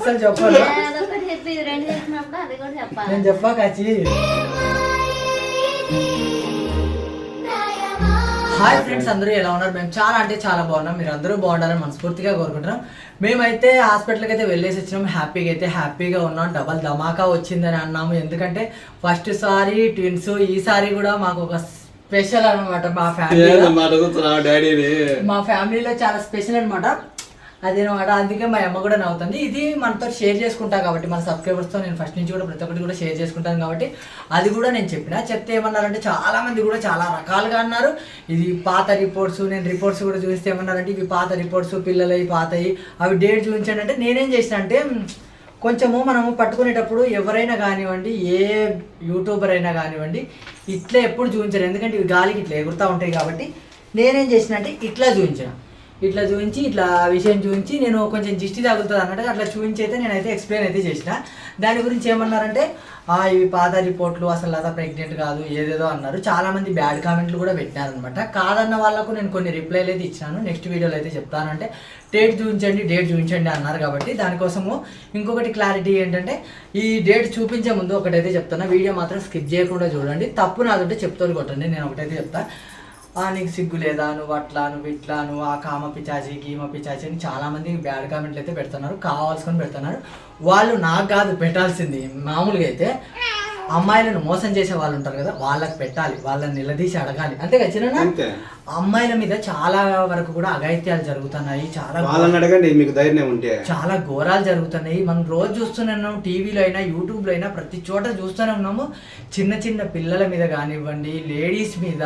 అస్సలు చెప్పాలి. నేను చెప్పా కాచి. హాయ్ ఫ్రెండ్స్ అందరూ ఎలా ఉన్నారు? మేము చాలా అంటే చాలా బాగున్నాం. మీరు అందరూ బాగుండాలని మనస్ఫూర్తిగా కోరుకుంటున్నాం. మేమైతే హాస్పిటల్కి అయితే వెళ్ళేసి వచ్చినాం. హ్యాపీగా అయితే హ్యాపీగా ఉన్నాం. డబల్ ధమాకా వచ్చిందని అన్నాము. ఎందుకంటే ఫస్ట్ సారి ట్విన్స్ ఈసారి కూడా మాకు ఒక స్పెషల్ అన్నమాట మా ఫ్యామిలీ మా ఫ్యామిలీలో చాలా స్పెషల్ అనమాట అదేనమాట. అందుకే మా అమ్మ కూడా నవ్వుతుంది. ఇది మనతో షేర్ చేసుకుంటా కాబట్టి మన సబ్స్క్రైబర్స్తో నేను ఫస్ట్ నుంచి కూడా ప్రతి ఒక్కటి కూడా షేర్ చేసుకుంటాను కాబట్టి అది కూడా నేను చెప్పిన. చెప్తే ఏమన్నారంటే చాలా మంది కూడా చాలా రకాలుగా అన్నారు. ఇది పాత రిపోర్ట్స్ నేను రిపోర్ట్స్ కూడా చూస్తే ఏమన్నారంటే ఇవి పాత రిపోర్ట్స్ పిల్లలవి పాతవి అవి డేట్ చూపించండి అంటే నేనేం చేసిన అంటే కొంచెము మనము పట్టుకునేటప్పుడు ఎవరైనా కానివ్వండి ఏ యూట్యూబర్ అయినా కానివ్వండి ఇట్లా ఎప్పుడు చూపించరు. ఎందుకంటే ఇవి గాలికి ఇట్లా ఎగురుతూ ఉంటాయి కాబట్టి నేనేం చేసిన అంటే ఇట్లా చూపించిన. ఇట్లా చూపించి ఇట్లా ఆ విషయం చూపించి నేను కొంచెం దిష్టి తగులుతుంది అన్నట్టు అట్లా చూపించి అయితే నేనైతే ఎక్స్ప్లెయిన్ అయితే చేసిన. దాని గురించి ఏమన్నారంటే "ఆ, ఇవి పాత రిపోర్ట్లు అసలు లత ప్రెగ్నెంట్ కాదు ఏదేదో అన్నారు. చాలా మంది బ్యాడ్ కామెంట్లు కూడా పెట్టినారనమాట కాదన్న వాళ్ళకు నేను కొన్ని రిప్లైలు అయితే ఇచ్చినాను. నెక్స్ట్ వీడియోలో అయితే చెప్తానంటే డేట్ చూపించండి డేట్ చూపించండి అన్నారు కాబట్టి దానికోసము ఇంకొకటి క్లారిటీ ఏంటంటే ఈ డేట్ చూపించే ముందు ఒకటైతే చెప్తాను వీడియో మాత్రం స్కిప్ చేయకుండా చూడండి. తప్పు నాదంటే చెప్తూ కొట్టండి. నేను ఒకటైతే చెప్తాను నీకు సిగ్గు లేదా? నువ్వు అట్లా నువ్వు ఇట్లా నువ్వు ఆ కామ పిచాచి గీమ పిచాచి అని చాలా మంది బ్యాడ్ కామెంట్లు అయితే పెడుతున్నారు కావాల్సుకొని పెడుతున్నారు. వాళ్ళు నాకు కాదు పెట్టాల్సింది. మామూలుగా అయితే అమ్మాయిలను మోసం చేసే వాళ్ళు ఉంటారు కదా వాళ్ళకి పెట్టాలి వాళ్ళని నిలదీసి అడగాలి. అంతే కదా అమ్మాయిల మీద చాలా వరకు కూడా అఘాయిత్యాలు జరుగుతున్నాయి చాలా వాళ్ళని అడగండి మీకు ధైర్యం ఉంటే. చాలా ఘోరాలు జరుగుతున్నాయి. మనం రోజు చూస్తూనే ఉన్నాం టీవీలో అయినా యూట్యూబ్లో అయినా ప్రతి చోట చూస్తూనే ఉన్నాము. చిన్న చిన్న పిల్లల మీద కానివ్వండి లేడీస్ మీద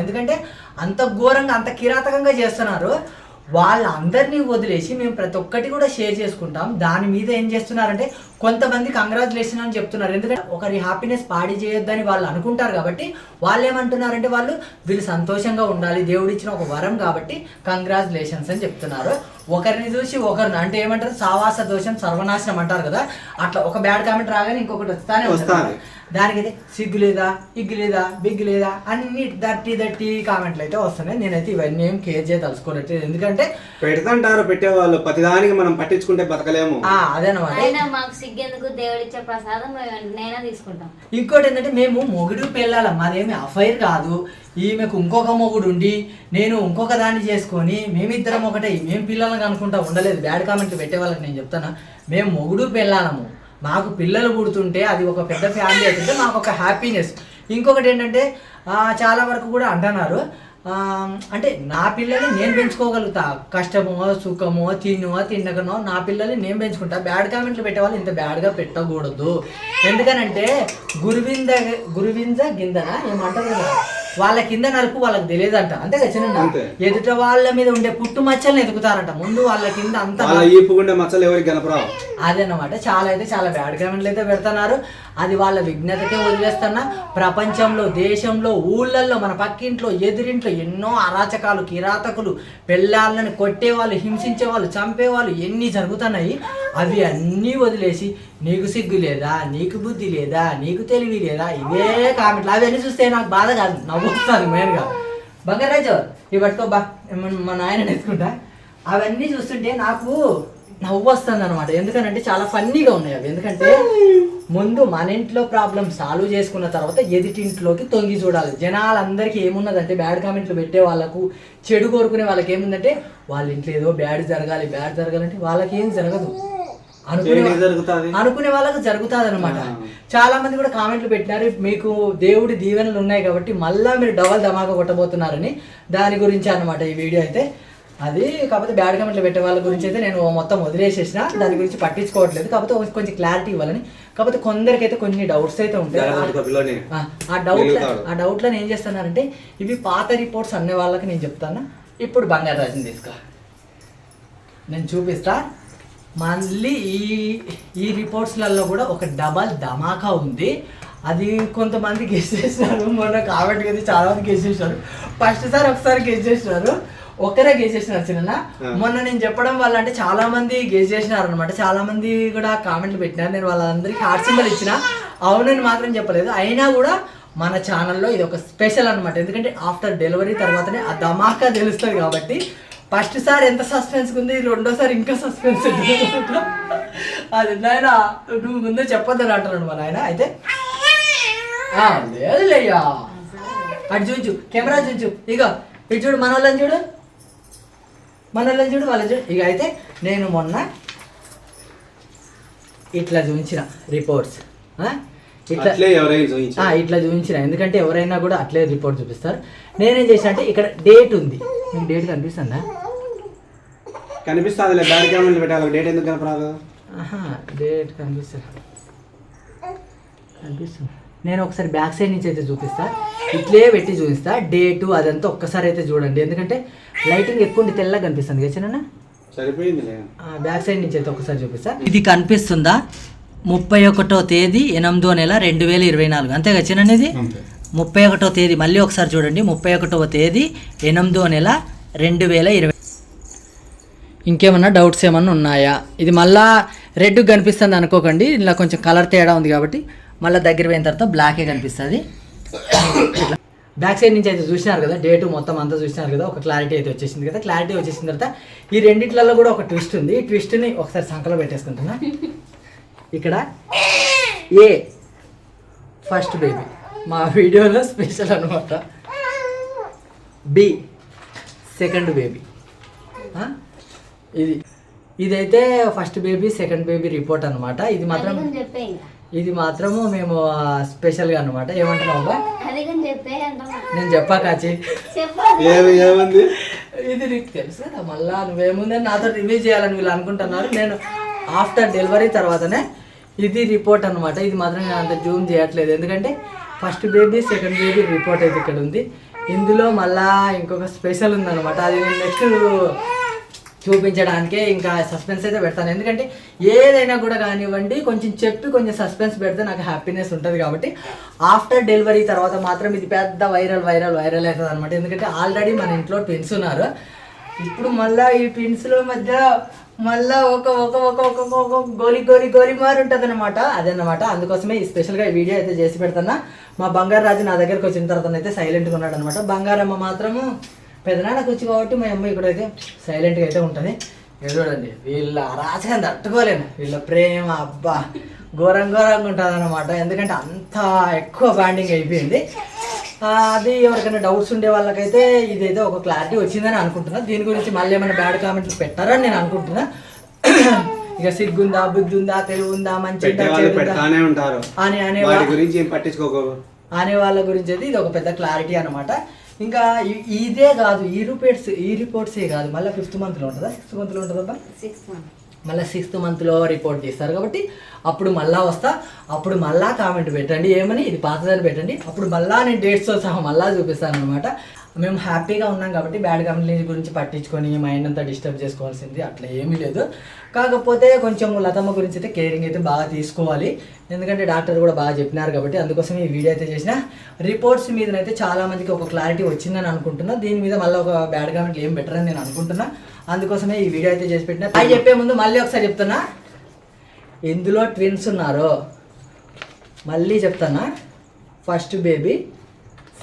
ఎందుకంటే అంత ఘోరంగా అంత కిరాతకంగా చేస్తున్నారు. వాళ్ళందరినీ వదిలేసి మేము ప్రతి ఒక్కటి కూడా షేర్ చేసుకుంటాం. దాని మీద ఏం చేస్తున్నారంటే కొంతమంది కంగ్రాచులేషన్ అని చెప్తున్నారు. ఎందుకంటే ఒకరి హ్యాపీనెస్ పాడి చేయొద్దని వాళ్ళు అనుకుంటారు కాబట్టి వాళ్ళు ఏమంటున్నారంటే వాళ్ళు వీళ్ళు సంతోషంగా ఉండాలి దేవుడు ఇచ్చిన ఒక వరం కాబట్టి కంగ్రాచులేషన్స్ అని చెప్తున్నారు. ఒకరిని చూసి ఒకరిని అంటే ఏమంటారు? సావాస దోషం సర్వనాశనం అంటారు కదా. అట్లా ఒక బ్యాడ్ కామెంట్ రాగానే ఇంకొకటి వస్తానే వస్తాది. దానికైతే సిగ్గు లేదా ఇగ్గు లేదా బిగ్గు లేదా అన్ని దట్టి దట్టి కామెంట్లు అయితే వస్తున్నాయి. నేనైతే ఇవన్నీ ఏం కేర్ చేయ తలుసుకోలేదు ఎందుకంటే పెడతాంటారు పెట్టేవాళ్ళు. ప్రతిదానికి మనం పట్టించుకుంటే బతకలేము. ఆ అదనమాట అయినా మాకు సిగ్గెందుకు దేవుడిచ్చే ప్రసాదం మేము నేనే తీసుకుంటాం. ఇంకోటి ఏంటంటే మేము మొగుడు పెళ్ళాల మాదేమి అఫైర్ కాదు. ఈమెకు ఇంకొక మొగుడు ఉండి నేను ఇంకొక దాన్ని చేసుకొని మేమిద్దరం ఒకటే మేము పిల్లలను అనుకుంటా ఉండలేదు. బ్యాడ్ కామెంట్ పెట్టే వాళ్ళకి నేను చెప్తాను? మేము మొగుడు పెళ్ళాలము. మాకు పిల్లలు పుడుతుంటే అది ఒక పెద్ద ఫ్యామిలీ అవుతుంటే మాకు ఒక హ్యాపీనెస్ ఇంకొకటి ఏంటంటే చాలా వరకు కూడా అంటున్నారు. అంటే నా పిల్లల్ని నేను పెంచుకోగలుగుతా. కష్టమో సుఖమో తిన్నో తిన్నకనో నా పిల్లల్ని నేను పెంచుకుంటా. బ్యాడ్ కామెంట్లు పెట్టేవాళ్ళు ఇంత బ్యాడ్గా పెట్టకూడదు. ఎందుకనంటే గురువింద గురువింద గిందన? ఏమంటారు కదా? వాళ్ళ కింద నలుపు వాళ్ళకి తెలియదంట. అంతే కదా. ఎదుట వాళ్ళ మీద ఉండే పుట్టు మచ్చల్ని ఎదుగుతారంట ముందు వాళ్ళ కింద అంత ఈపుకుండే మచ్చలు ఎవరికి గనపరావు అదన్నమాట. చాలా అయితే చాలా బ్యాడ్ కామెంట్లు అయితే పెడుతున్నారు. అది వాళ్ళ విఘ్నతకే వదిలేస్తున్నా. ప్రపంచంలో దేశంలో ఊళ్ళల్లో మన పక్కింట్లో ఎదురింట్లో ఎన్నో అరాచకాలు కిరాతకులు పెళ్ళాళ్ళని కొట్టేవాళ్ళు హింసించేవాళ్ళు చంపేవాళ్ళు ఎన్ని జరుగుతున్నాయి? అవి అన్నీ వదిలేసి నీకు సిగ్గు లేదా? నీకు బుద్ధి లేదా? నీకు తెలివి లేదా? ఇవే కామెంట్లు అవన్నీ చూస్తే నాకు బాధ కాదు. నవ్వు వస్తుంది మెయిన్గా బంగారాజు ఇవి పట్టుకో బా. మా నాయన ఎత్తుకుంటా. అవన్నీ చూస్తుంటే నాకు నవ్వు వస్తుంది అనమాట ఎందుకనంటే చాలా ఫన్నీగా ఉన్నాయి అవి. ఎందుకంటే ముందు మన ఇంట్లో ప్రాబ్లం సాల్వ్ చేసుకున్న తర్వాత ఎదుటింట్లోకి తొంగి చూడాలి. జనాలందరికీ ఏమున్నదంటే బ్యాడ్ కామెంట్లు పెట్టే వాళ్ళకు చెడు కోరుకునే వాళ్ళకి ఏముందంటే వాళ్ళ ఇంట్లో ఏదో బ్యాడ్ జరగాలి బ్యాడ్ జరగాలంటే వాళ్ళకి ఏం జరగదు. అనుకునే అనుకునే వాళ్ళకి జరుగుతుంది అనమాట. చాలా మంది కూడా కామెంట్లు పెట్టినారు మీకు దేవుడి దీవెనలు ఉన్నాయి కాబట్టి మళ్ళా మీరు డబల్ ధమాకా కొట్టబోతున్నారని. దాని గురించి అన్నమాట ఈ వీడియో అయితే. అది కాకపోతే బ్యాడ్ కామెంట్లు పెట్టే వాళ్ళ గురించి అయితే నేను మొత్తం వదిలేసేసిన. దాని గురించి పట్టించుకోవట్లేదు. కాకపోతే కొంచెం క్లారిటీ ఇవ్వాలని. కాకపోతే కొందరికైతే కొన్ని డౌట్స్ అయితే ఉంటాయి. ఆ, డౌట్. ఆ డౌట్లో ఏం చేస్తున్నారంటే ఇవి పాత రిపోర్ట్స్ అనే వాళ్ళకి నేను చెప్తాను. ఇప్పుడు బంగారు రాజుని తీసుకో నేను చూపిస్తా. మళ్ళీ ఈ ఈ రిపోర్ట్స్లలో కూడా ఒక డబల్ ధమాకా ఉంది. అది కొంతమంది గెస్ చేసినారు మొన్న కామెంట్ కదా చాలా మంది గెస్ చేసినారు ఫస్ట్ సారి ఒకసారి గెస్ చేసినారు ఒక్కరే గెస్ చేసినారు చిన్న. మొన్న నేను చెప్పడం వల్ల అంటే చాలా మంది గెస్ చేసినారు అనమాట చాలా మంది కూడా కామెంట్లు పెట్టినారు. నేను వాళ్ళందరికీ హార్ట్ సింబల్ ఇచ్చిన. అవునని మాత్రం చెప్పలేదు. అయినా కూడా మన ఛానల్లో ఇది ఒక స్పెషల్ అనమాట ఎందుకంటే ఆఫ్టర్ డెలివరీ తర్వాతనే ఆ ధమాకా తెలుస్తుంది కాబట్టి ఫస్ట్ సారి ఎంత సస్పెన్స్ ఉంది రెండోసారి ఇంకా సస్పెన్స్ ఉంది. అది నాయన నువ్వు ముందే చెప్పొద్దని అంటున్నాడు మా నాయన. అయితే లేదులేయ్యా. అటు చూచు కెమెరా చూచు ఇక ఇటు చూడు మన వాళ్ళని చూడు. మన వాళ్ళని చూడు వాళ్ళని చూడు. ఇక అయితే నేను మొన్న ఇట్లా చూపించిన రిపోర్ట్స్ ఇట్లా ఇట్లా చూపించిన. ఎందుకంటే ఎవరైనా కూడా అట్లే రిపోర్ట్ చూపిస్తారు. నేనేం చేసిన అంటే ఇక్కడ డేట్ ఉంది. మీకు డేట్ కనిపిస్తుందా? కనిపిస్తుంది బ్యాడ్ క్యామెరా పెట్టాలి. డేట్ ఎందుకు కనపరాదు డేట్ కనిపిస్తుంది కనిపిస్తుంది. నేను ఒకసారి బ్యాక్ సైడ్ నుంచి అయితే చూపిస్తా. ఇట్లే పెట్టి చూపిస్తా. డేటు అదంతా ఒక్కసారి అయితే చూడండి. ఎందుకంటే లైటింగ్ ఎక్కువ ఉండి తెల్లగా కనిపిస్తుంది కదా బ్యాక్ సైడ్ నుంచి అయితే ఒకసారి చూపిస్తా. ఇది కనిపిస్తుందా? ముప్పై ఒకటో తేదీ ఎనిమిదో నెల రెండు వేల ఇరవై నాలుగు. అంతేగా చిన్న ఇది? ముప్పై ఒకటో తేదీ. మళ్ళీ ఒకసారి చూడండి. ముప్పై ఒకటవ తేదీ ఎనిమిదో నెల రెండు వేల ఇరవై ఇంకేమన్నా డౌట్స్ ఏమన్నా ఉన్నాయా? ఇది మళ్ళా రెడ్ కనిపిస్తుంది అనుకోకండి. ఇలా కొంచెం కలర్ తేడా ఉంది కాబట్టి మళ్ళీ దగ్గర పోయిన తర్వాత బ్లాకే కనిపిస్తుంది. ఇట్లా బ్యాక్ సైడ్ నుంచి అయితే చూసినారు కదా డేటు మొత్తం అంతా చూసినారు కదా ఒక క్లారిటీ అయితే వచ్చేసింది కదా. క్లారిటీ వచ్చేసిన తర్వాత ఈ రెండిట్లలో కూడా ఒక ట్విస్ట్ ఉంది. ఈ ట్విస్ట్ని ఒకసారి సంకలో పెట్టేసుకుంటున్నా. ఇక్కడ ఏ ఫస్ట్ బేబీ మా వీడియోలో స్పెషల్ అనమాట బి సెకండ్ బేబీ ఇది. ఇదైతే first baby second baby report అనమాట ఇది మాత్రం ఇది మాత్రము మేము స్పెషల్గా అనమాట ఏమంటున్నావు నేను చెప్పా కాచి. చెప్పాలి ఏమి ఏముంది? ఇది నీకు తెలుసు? కదా మళ్ళా నువ్వేముందని నాతో రివ్యూ చేయాలని వీళ్ళు అనుకుంటున్నారు. నేను ఆఫ్టర్ డెలివరీ తర్వాతనే ఇది రిపోర్ట్ అనమాట ఇది మాత్రం నేను అంత జూమ్ చేయట్లేదు. ఎందుకంటే first baby second baby report అయితే ఇక్కడ ఉంది. ఇందులో మళ్ళా ఇంకొక స్పెషల్ ఉందన్నమాట. అది నేను నెక్స్ట్ చూపించడానికే ఇంకా సస్పెన్స్ అయితే పెడతాను. ఎందుకంటే ఏదైనా కూడా కానివ్వండి కొంచెం చెప్పి కొంచెం సస్పెన్స్ పెడితే నాకు హ్యాపీనెస్ ఉంటుంది కాబట్టి ఆఫ్టర్ డెలివరీ తర్వాత మాత్రం ఇది పెద్ద వైరల్ వైరల్ వైరల్ అవుతుంది అనమాట ఎందుకంటే ఆల్రెడీ మన ఇంట్లో ట్విన్స్ ఉన్నారు. ఇప్పుడు మళ్ళా ఈ ట్విన్స్లో మధ్య మళ్ళా ఒక ఒక ఒక ఒక ఒక- గోలి గోలి గోలి మారి ఉంటుంది అనమాట అదనమాట అందుకోసమే ఈ స్పెషల్గా ఈ వీడియో అయితే చేసి పెడతాను. మా బంగారు రాజు నా దగ్గరకు వచ్చిన తర్వాత అయితే సైలెంట్గా ఉన్నాడు అనమాట బంగారమ్మ మాత్రము పెదనాన్నకు వచ్చి కాబట్టి మా అమ్మ ఇక్కడైతే సైలెంట్గా అయితే ఉంటుంది. చూడండి వీళ్ళ అరాచకం తట్టుకోలేను వీళ్ళ ప్రేమ అబ్బా ఘోరం ఘోరంగా ఉంటుంది అనమాట ఎందుకంటే అంత ఎక్కువ బాండింగ్ అయిపోయింది. అది ఎవరికైనా డౌట్స్ ఉండే వాళ్ళకైతే ఇదైతే ఒక క్లారిటీ వచ్చిందని అనుకుంటున్నా. దీని గురించి మళ్ళీ ఏమైనా బ్యాడ్ కామెంట్లు పెట్టారని నేను అనుకుంటున్నా. ఇక సిగ్గుందా బుద్ధి ఉందా తెలివి ఉందా మంచి ఉంటారు. అని అనే గురించి పట్టించుకోకు. అనే వాళ్ళ గురించి అయితే ఇది ఒక పెద్ద క్లారిటీ అనమాట ఇంకా ఇదే కాదు ఈ రిపోర్ట్స్ ఈ రిపోర్ట్సే కాదు. మళ్ళీ ఫిఫ్త్ మంత్లో ఉంటుందా? సిక్స్త్ మంత్లో ఉంటుందా సిక్స్ మంత్ మళ్ళీ సిక్స్త్ మంత్లో రిపోర్ట్ తీస్తారు కాబట్టి అప్పుడు మళ్ళా వస్తా అప్పుడు మళ్ళా కామెంట్ పెట్టండి. ఏమని? ఇది పాతదని పెట్టండి. అప్పుడు మళ్ళా నేను డేట్స్తో సహా మళ్ళా చూపిస్తాను అనమాట మేము హ్యాపీగా ఉన్నాం కాబట్టి బ్యాడ్ కంపెనీ గురించి పట్టించుకొని మైండ్ అంతా డిస్టర్బ్ చేసుకోవాల్సింది అట్లా ఏమీ లేదు. కాకపోతే కొంచెం లతమ్మ గురించి అయితే కేరింగ్ అయితే బాగా తీసుకోవాలి. ఎందుకంటే డాక్టర్ కూడా బాగా చెప్పినారు కాబట్టి అందుకోసం ఈ వీడియో అయితే చేసిన. రిపోర్ట్స్ మీదనైతే చాలా మందికి ఒక క్లారిటీ వచ్చిందని అనుకుంటున్నా. దీని మీద మళ్ళీ ఒక బ్యాడ్ కామెంట్లు ఏం బెటర్ అని నేను అనుకుంటున్నా. అందుకోసమే ఈ వీడియో అయితే చేసి పెట్టిన. అది చెప్పే ముందు మళ్ళీ ఒకసారి చెప్తున్నా. ఎందులో ట్విన్స్ ఉన్నారో మళ్ళీ చెప్తానా first baby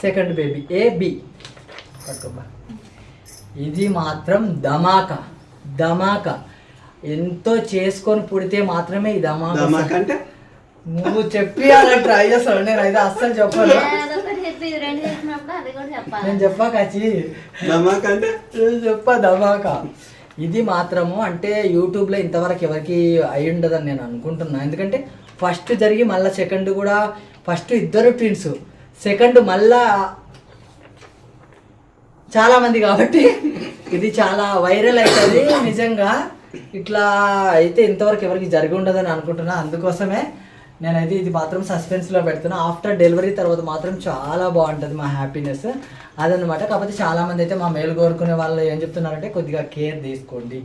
second baby A B. పట్టుకోబ్బా ఇది మాత్రం ధమాకా ధమాకా. ఎంతో చేసుకొని పుడితే మాత్రమే ఈ ధమాకా దమాక్ అంటే? నువ్వు చెప్పి అలా ట్రై చేస్తాను నేను అయితే అస్సలు చెప్పను. నేను చెప్పా కచి. దమాక్ అంటే? నేను చెప్పా ధమాకా. ఇది మాత్రము అంటే యూట్యూబ్లో ఇంతవరకు ఎవరికి అయి ఉండదని నేను అనుకుంటున్నా. ఎందుకంటే ఫస్ట్ జరిగి మళ్ళీ సెకండ్ కూడా ఫస్ట్ ఇద్దరు ట్విన్స్ సెకండ్ మళ్ళా చాలా మంది కాబట్టి ఇది చాలా వైరల్ అవుతుంది నిజంగా. ఇట్లా అయితే ఇంతవరకు ఎవరికి జరిగి ఉండదని అనుకుంటున్నా. అందుకోసమే నేనైతే ఇది మాత్రం సస్పెన్స్లో పెడుతున్నా. ఆఫ్టర్ డెలివరీ తర్వాత మాత్రం చాలా బాగుంటుంది మా హ్యాపీనెస్ అదనమాట కాకపోతే చాలామంది అయితే మా మేలు కోరుకునే వాళ్ళు ఏం చెప్తున్నారంటే కొద్దిగా కేర్ తీసుకోండి.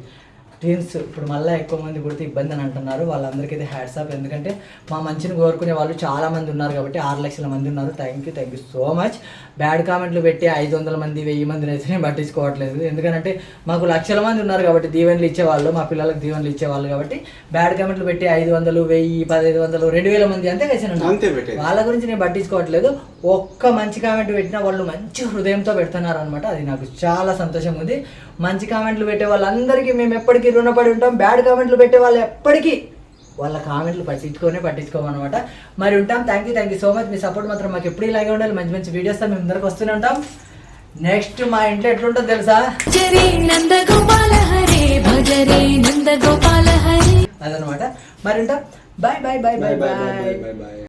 ట్విన్స్ ఇప్పుడు మళ్ళీ ఎక్కువ మంది పుడితే ఇబ్బంది అని అంటున్నారు. వాళ్ళందరికీ అయితే హ్యాట్స్ ఆఫ్ ఎందుకంటే మా మంచిని కోరుకునే వాళ్ళు చాలా మంది ఉన్నారు కాబట్టి ఆరు లక్షల మంది ఉన్నారు. Thank you thank you so much bad కామెంట్లు పెట్టి ఐదు వందల మంది వెయ్యి మందిని అయితే నేను పట్టించుకోవట్లేదు. ఎందుకంటే మాకు లక్షల మంది ఉన్నారు కాబట్టి దీవెనలు ఇచ్చేవాళ్ళు మా పిల్లలకు దీవెనలు ఇచ్చేవాళ్ళు కాబట్టి బ్యాడ్ కామెంట్లు పెట్టి ఐదు వందలు వెయ్యి పదహైదు వందలు రెండు వేల మంది అంతే కలిసి వాళ్ళ గురించి నేను పట్టించుకోవట్లేదు. ఒక్క మంచి కామెంట్ పెట్టినా వాళ్ళు మంచి హృదయంతో పెడుతున్నారు అనమాట అది నాకు చాలా సంతోషం ఉంది. మంచి కామెంట్లు పెట్టే వాళ్ళందరికీ మేము ఎప్పటికీ రుణపడి ఉంటాం. బ్యాడ్ కామెంట్లు పెట్టే వాళ్ళు ఎప్పటికీ వాళ్ళ కామెంట్లు పట్టించుకొని పట్టించుకోమన్నమాట. మరి ఉంటాం. Thank you thank you so much me support మాత్రం మాకు ఎప్పుడు ఇలాగే ఉండాలి. మంచి మంచి వీడియోస్ మేము అందరికి వస్తూనే ఉంటాం. నెక్స్ట్ మా ఇంట్లో ఎట్లుంటుంది తెలుసా? అదనమాట మరి ఉంటాం. Bye bye bye bye bye bye bye